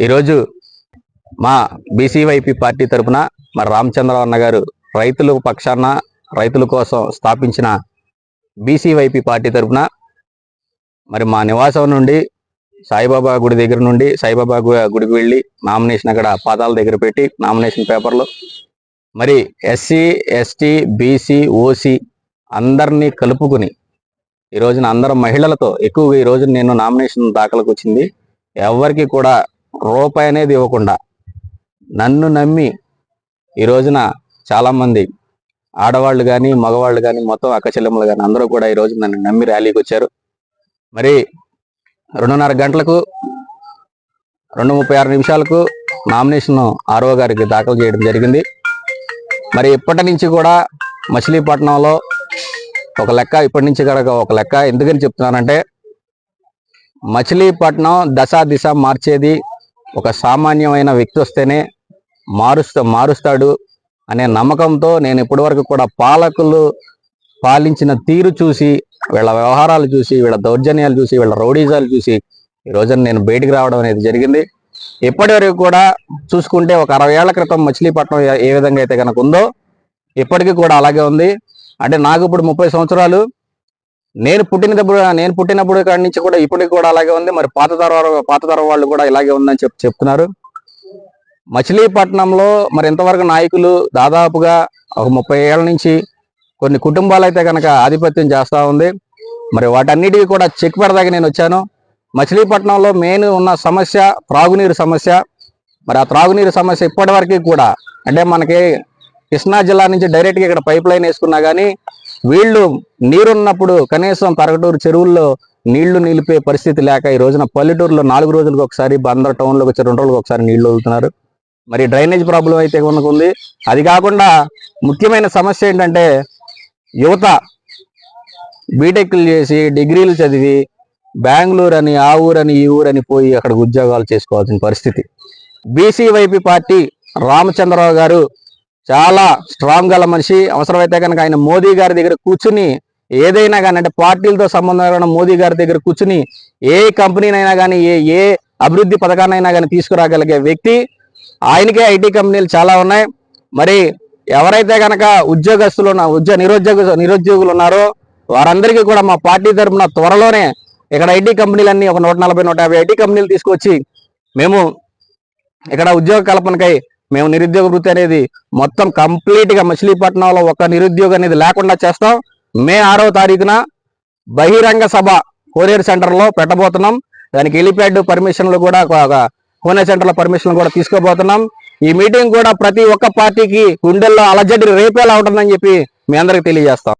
ఈరోజు మా BCYP party తరపున మరి రామచంద్రరావు అన్న గారు రైతుల పక్షాన రైతుల కోసం స్థాపించిన బీసీవైపీ పార్టీ తరపున మరి మా నివాసం నుండి సాయిబాబా గుడి దగ్గర నుండి సాయిబాబా గుడికి వెళ్ళి నామినేషన్ అక్కడ పాదాల దగ్గర పెట్టి నామినేషన్ పేపర్లు మరి ఎస్సీ ఎస్టీ బీసీ ఓసీ అందరినీ కలుపుకుని ఈ రోజున అందరం మహిళలతో ఎక్కువగా ఈ రోజున నేను నామినేషన్ దాఖలకు వచ్చింది. ఎవరికి కూడా రూపాయి అనేది ఇవ్వకుండా నన్ను నమ్మి ఈ రోజున చాలామంది ఆడవాళ్ళు కానీ మగవాళ్ళు కానీ మొత్తం అక్క చెల్లెమ్మలు కానీ అందరూ కూడా ఈ రోజు నన్ను నమ్మి ర్యాలీకి వచ్చారు. మరి రెండున్నర గంటలకు రెండు ముప్పై ఆరు నిమిషాలకు నామినేషన్ ఆర్ఓ గారికి దాఖలు చేయడం జరిగింది. మరి ఇప్పటి నుంచి కూడా మచిలీపట్నంలో ఒక లెక్క ఇప్పటి నుంచి కనుక ఒక లెక్క. ఎందుకని చెప్తున్నానంటే మచిలీపట్నం దశ దిశ మార్చేది ఒక సామాన్యమైన వ్యక్తి వస్తేనే మారుస్తా మారుస్తాడు అనే నమ్మకంతో నేను ఇప్పటివరకు కూడా పాలకులు పాలించిన తీరు చూసి వీళ్ళ వ్యవహారాలు చూసి వీళ్ళ దౌర్జన్యాలు చూసి వీళ్ళ రౌడీజాలు చూసి ఈ రోజున నేను బయటికి రావడం అనేది జరిగింది. ఇప్పటి వరకు కూడా చూసుకుంటే ఒక అరవై ఏళ్ళ క్రితం మచిలీపట్నం ఏ- ఏ విధంగా అయితే కనుక ఉందో ఇప్పటికీ కూడా అలాగే ఉంది. అంటే నాకు ఇప్పుడు ముప్పై సంవత్సరాలు. నేను పుట్టినప్పుడు నేను పుట్టినప్పుడు కాడి నుంచి కూడా ఇప్పటికి కూడా అలాగే ఉంది. మరి పాత తరం పాత తరం వాళ్ళు కూడా ఇలాగే ఉందని చెప్ చెప్తున్నారు. మచిలీపట్నంలో మరి ఇంతవరకు నాయకులు? దాదాపుగా ఒక ముప్పై ఏళ్ళ నుంచి కొన్ని కుటుంబాలు అయితే కనుక ఆధిపత్యం చేస్తూ ఉంది. మరి వాటన్నిటికీ కూడా చెక్ పెడదాకా నేను వచ్చాను. మచిలీపట్నంలో మెయిన్ ఉన్న సమస్య త్రాగునీరు సమస్య. మరి ఆ త్రాగునీరు సమస్య ఇప్పటివరకు కూడా అంటే మనకి కృష్ణా జిల్లా నుంచి డైరెక్ట్గా ఇక్కడ పైప్ లైన్ వేసుకున్నా కానీ వీళ్ళు నీరున్నప్పుడు కనీసం పరగటూరు చెరువుల్లో నీళ్ళు నిలిపే పరిస్థితి లేక ఈ రోజున పల్లెటూరులో నాలుగు రోజులకు ఒకసారి బందర్ టౌన్లోకి వచ్చి రెండు రోజులకు ఒకసారి నీళ్ళు వదులుతున్నారు. మరి డ్రైనేజ్ ప్రాబ్లం అయితే ఉంది అది కాకుండా ముఖ్యమైన సమస్య ఏంటంటే యువత బీటెక్లు చేసి డిగ్రీలు చదివి బెంగళూరు అని ఆ ఊరని ఈ ఊరని పోయి అక్కడ ఉద్యోగాలు చేసుకోవాల్సిన పరిస్థితి. బీసీ వైపీ పార్టీ రామచంద్రరావు గారు చాలా స్ట్రాంగ్ గల మనిషి. అవసరమైతే కనుక ఆయన మోదీ గారి దగ్గర కూర్చుని ఏదైనా కానీ అంటే పార్టీలతో సంబంధం లేకుండా మోదీ గారి దగ్గర కూర్చుని ఏ కంపెనీనైనా కానీ ఏ ఏ అభివృద్ధి పథకాన్నైనా కానీ తీసుకురాగలిగే వ్యక్తి. ఆయనకే ఐటీ కంపెనీలు చాలా ఉన్నాయి. మరి ఎవరైతే కనుక ఉద్యోగస్తులు ఉన్న ఉద్యోగ నిరుద్యోగ నిరుద్యోగులు ఉన్నారో వారందరికీ కూడా మా పార్టీ తరఫున త్వరలోనే ఇక్కడ ఐటీ కంపెనీలన్నీ ఒక నూట నలభై నూట యాభై ఐటీ కంపెనీలు తీసుకొచ్చి మేము ఇక్కడ ఉద్యోగ కల్పనకై మేము నిరుద్యోగ వృత్తి అనేది మొత్తం కంప్లీట్గా మచిలీపట్నంలో ఒక నిరుద్యోగం అనేది లేకుండా చేస్తాం. మే ఆరో తారీఖున బహిరంగ సభ కోరియర్ సెంటర్లో పెట్టబోతున్నాం. దానికి హెలిప్యాడ్ పర్మిషన్లు కూడా కోనే సెంటర్లో పర్మిషన్లు పర్మిషన్ కూడా తీసుకోబోతున్నాం. ఈ మీటింగ్ కూడా ప్రతి ఒక్క పార్టీకి గుండెల్లో అలజడి రేపేలా ఉంటుందని చెప్పి మీ అందరికి తెలియజేస్తాం.